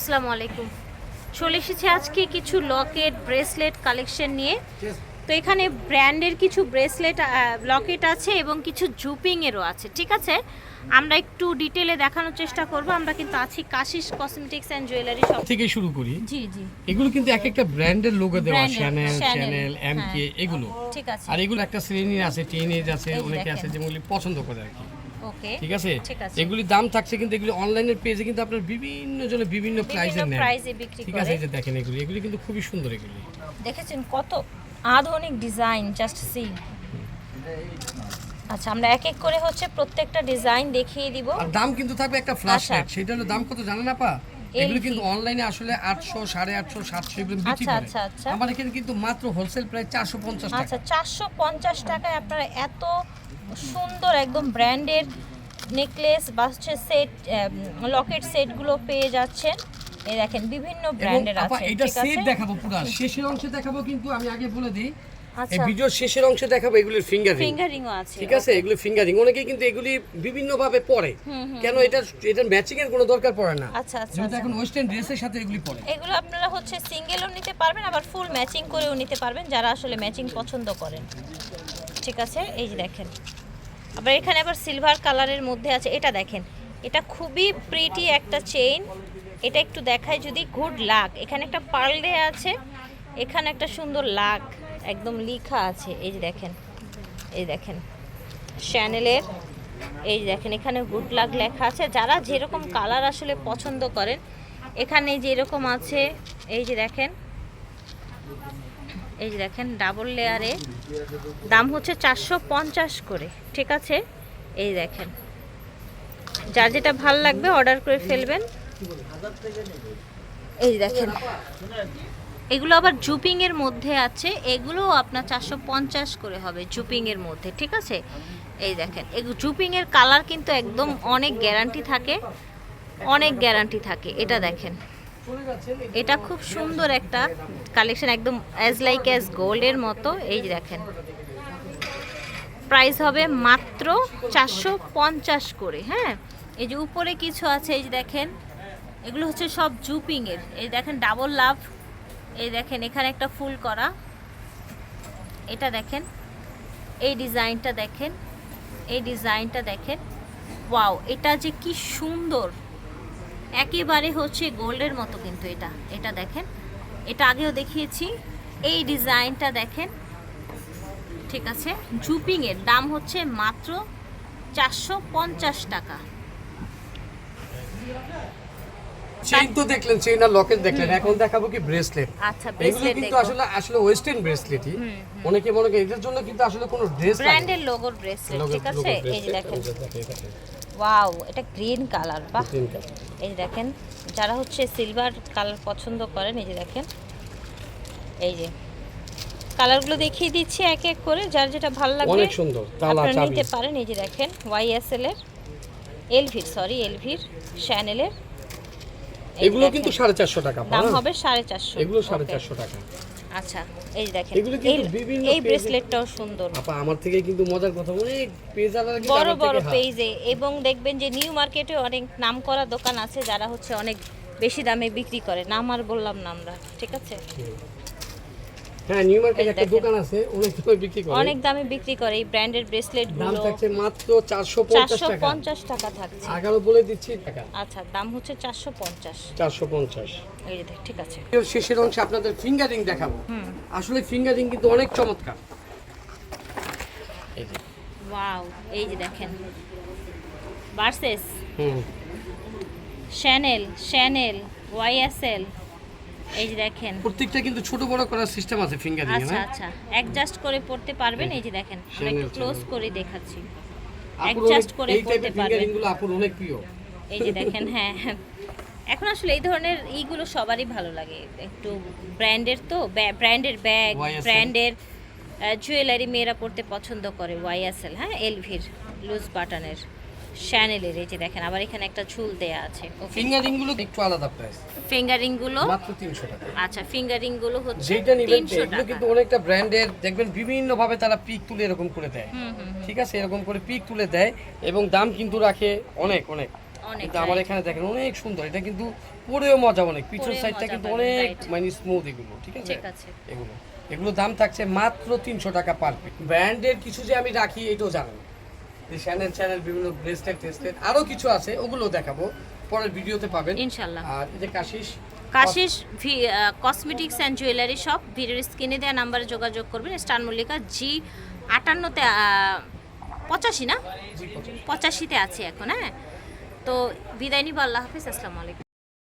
আসসালামু আলাইকুম। চলে এসেছি আজকে কিছু লকেট ব্রেসলেট কালেকশন নিয়ে। তো এখানে ব্র্যান্ডের কিছু ব্রেসলেট লকেট আছে এবং কিছু জুপিংয়েরও আছে ঠিক আছে? আমরা একটু ডিটেলে দেখানোর চেষ্টা করব। আমরা কিন্তু আছি Kashish cosmetics and jewellery shop থেকে শুরু করি। জি জি। এগুলো কিন্তু এক একটা ব্র্যান্ডের লোগো দেওয়া চ্যানেল এম কে হ্যাঁ। এগুলো। ঠিক আছে। আর এগুলো একটা শ্রেণির আছে টিনেজ আছে অনেকে আছে। যেগুলি পছন্দ করে আর কি। ওকে ঠিক আছে? এগুলি দাম থাকছে কিন্তু এগুলি অনলাইনের পেজে কিন্তু আপনার বিভিন্ন জনে বিভিন্ন প্রাইসে নেন। ঠিক আছে এই যে দেখেন এগুলি। এগুলি কিন্তু খুবই সুন্দর এগুলি। দেখেছেন কত আধুনিক ডিজাইন জাস্ট সি আচ্ছা আমরা এক এক করে হচ্ছে প্রত্যেকটা ডিজাইন দেখিয়ে দিব। আর দাম কিন্তু থাকবে একটা ফ্ল্যাশ আচ্ছা। লাইট সেটা হলো দাম কত জানেন আপা? এগুলো কিন্তু অনলাইনে আসলে আটশো সাড়ে আটশো সাতশো এগুলো বিক্রি আচ্ছা, করে। আচ্ছা, আচ্ছা। এখানে কিন্তু মাত্র হোলসেল চারশো পঞ্চাশ টাকা। আচ্ছা চারশো পঞ্চাশ টাকায় আপনারা এত সুন্দর একদম ব্র্যান্ডের নেকলেস বা সেট লকেট সেটগুলো পেয়ে যাচ্ছেন। এই দেখেন বিভিন্ন ব্র্যান্ডের আছে এটা সেট দেখাবো পুরো। শেষের অংশে দেখাবো কিন্তু আমি আগে বলে দিই। এই আচ্ছা ভিডিওর শেষের অংশে দেখাবো এগুলির ফিঙ্গার। ফিঙ্গারিংও আছে ঠিক আছে? এগুলো ফিঙ্গারিং। অনেকেই কিন্তু এগুলি বিভিন্ন ভাবে পরে কেন এটা এটা ম্যাচিং এর কোনো দরকার পড়ে না। আচ্ছা আচ্ছা যেহেতু আচ্ছা। এখন ওয়েস্টার্ন ড্রেসের সাথে এগুলি পরে। এগুলো আপনারা হচ্ছে সিঙ্গেলও নিতে পারবেন আবার ফুল ম্যাচিং করেও নিতে পারবেন যারা আসলে ম্যাচিং পছন্দ করেন। ঠিক আছে? এই যে দেখেন। আবার এখানে আবার সিলভার কালারের মধ্যে আছে, এটা দেখেন। এটা খুবই প্রিটি একটা চেইন এটা একটু দেখায় যদি গুড লাক এখানে একটা পার্ল দেয়া আছে, এখানে একটা সুন্দর লাক একদম লিখা আছে, এই যে দেখেন, এই দেখেন। শ্যানেলের এই যে দেখেন, এখানে গুড লাক লেখা আছে। যারা যেরকম কালার আসলে পছন্দ করেন, এখানে যেরকম আছে, এই যে দেখেন এই দেখেন ডাবল লেয়ারে দাম হচ্ছে চারশো পঞ্চাশ করে, ঠিক আছে? এই দেখেন। যার যেটা ভালো লাগবে অর্ডার করে ফেলবেন। এই দেখেন। এগুলো আবার জুপিংয়ের মধ্যে আছে, এগুলো আপনার চারশো পঞ্চাশ করে হবে জুপিংয়ের মধ্যে, ঠিক আছে? এই দেখেন এই জুপিং এর কালার কিন্তু একদম অনেক গ্যারান্টি থাকে, অনেক গ্যারান্টি থাকে, এটা দেখেন। এটা খুব সুন্দর একটা কালেকশন একদম অ্যাজ লাইক অ্যাজ গোল্ডের মতো। এই দেখেন। প্রাইস হবে মাত্র চারশো পঞ্চাশ করে হ্যাঁ? এই যে উপরে কিছু আছে, এই যে দেখেন। এগুলো হচ্ছে সব জুপিংয়ের এই দেখেন ডাবল লাভ এই দেখেন, এখানে একটা ফুল করা। এটা দেখেন। এই ডিজাইনটা দেখেন। এই ডিজাইনটা দেখেন। ওয়াও, এটা যে কি সুন্দর! একেবারে হচ্ছে গোল্ডের মতো কিন্তু এটা। এটা দেখেন। এটা আগেও দেখিয়েছি। এই ডিজাইনটা দেখেন। ঠিক আছে। জুপিংয়ের দাম হচ্ছে মাত্র চারশো পঞ্চাশ টাকা। চেইন তো দেখলেন চেইন আর লকেট দেখলেন। এখন দেখাবো কি ব্রেসলেট আচ্ছা ব্রেসলেট কিন্তু আসলে আসলে ওয়েস্টার্ন ব্রেসলেটই অনেকে মনে করে এটার জন্য কিন্তু আসলে কোনো ড্রেস ব্র্যান্ডের লোগোর ব্রেসলেট ঠিক আছে? এই দেখেন। ওয়াও এটা গ্রিন কালার বা এই যে দেখেন যারা হচ্ছে সিলভার কালার পছন্দ করেন এই যে দেখেন। এই যে কালারগুলো দেখিয়ে দিচ্ছি এক এক করে যার যেটা ভালো লাগবে অনেক সুন্দর আপনারা নিতে পারেন। এই যে দেখেন ওয়াইএসএল এর এলভির সরি এলভির শ্যানেলের এগুলো কিন্তু সাড়ে চারশো টাকা দাম হবে সাড়ে চারশো। এগুলো সাড়ে চারশো টাকা। আচ্ছা এই যে দেখেন এই- ব্রেসলেটটাও সুন্দর। আপা আমার থেকে কিন্তু মজার কথা অনেক পেজ আলাদা বড় বড় পেজে এবং দেখবেন যে নিউ মার্কেটে অনেক নাম করা দোকান আছে যারা হচ্ছে অনেক বেশি দামে বিক্রি করে। নাম আর বললাম না আমরা ঠিক আছে? হ্যাঁ নিউ মার্কেট একটা দোকান আছে অনেক সময় বিক্রি করে। অনেক দামে বিক্রি করে এই ব্র্যান্ডের ব্রেসলেট দামগুলো। থাকছে মাত্র চারশো পঞ্চাশ চারশো টাকা পঞ্চাশ টাকা থাকছে। আগারো বলে দিচ্ছি টাকা। আচ্ছা দাম হচ্ছে চারশো পঞ্চাশ। চারশো পঞ্চাশ। এই যে দেখ, ঠিক আছে। শেষের অংশে আপনাদের ফিঙ্গারিং দেখাবো। আসলে ফিঙ্গারিং কিন্তু অনেক চমৎকার। এই যে। ওয়াও এই যে দেখেন। ভার্সেস। হুম। শ্যানেল শ্যানেল ওয়াইএসএল এই যে দেখেন। প্রত্যেকটা কিন্তু ছোট বড় করার সিস্টেম আছে ফিঙ্গারিং আচ্ছা আচ্ছা। অ্যাডজাস্ট করে পড়তে পারবেন এই যে দেখেন। আমরা একটু ক্লোজ। করে দেখাচ্ছি। অনেক- করে এই পড়তে পারবেন। ফিঙ্গারিং আপুর অনেক প্রিয়। এই যে দেখেন হ্যাঁ। হ্যাঁ। এখন আসলে এই ধরনের ইগুলো সবারই ভালো লাগে। একটু ব্র্যান্ডের তো ব্র্যান্ডের ব্যাগ ব্র্যান্ডের জুয়েলারি মেয়েরা পড়তে পছন্দ করে ওয়াইএসএল হ্যাঁ? এলভির লুজ বাটনের শ্যানেলের এই যে দেখেন আবার এখানে একটা ঝুল দেয়া আছে। ফিঙ্গারিংগুলো একটু আলাদা প্রাইস ফিঙ্গারিংগুলো মাত্র তিনশো টাকা। আচ্ছা ফিঙ্গারিংগুলো হচ্ছে যেটা নিবেন এগুলো কিন্তু অনেকটা ব্র্যান্ডের দেখবেন বিভিন্ন ভাবে তারা পিক তুলে এরকম করে দেয়। ঠিক আছে? এরকম করে পিক তুলে দেয় এবং দাম কিন্তু রাখে অনেক অনেক। অনেক কিন্তু আমার এখানে দেখেন অনেক সুন্দর। এটা কিন্তু পরেও মজা অনেক। পিছন সাইডটা কিন্তু অনেক. মানে স্মুথ এগুলো ঠিক আছে? ঠিক আছে। এগুলো। এগুলো দাম থাকছে মাত্র তিনশো টাকা পার পিস ব্র্যান্ডের কিছু যে আমি রাখি এটাও জানেন। যে চ্যানেল চ্যানেল বিভিন্ন ব্রেসলেট টেস্টেড আরও কিছু আছে ওগুলো দেখাবো। পরের ভিডিওতে পাবেন। ইনশাল্লাহ। আর এই যে Kashish Kashish cosmetics and jewellery shop ভিডিওর স্ক্রিনে দেওয়া নাম্বারে যোগাযোগ করবেন। স্টার মল্লিকা জি আটান্নতে পঁচাশি না? পঁচাশিতে আছে এখন হ্যাঁ? তো বিদায় নিব আল্লাহ হাফিজ আসসালামু আলাইকুম।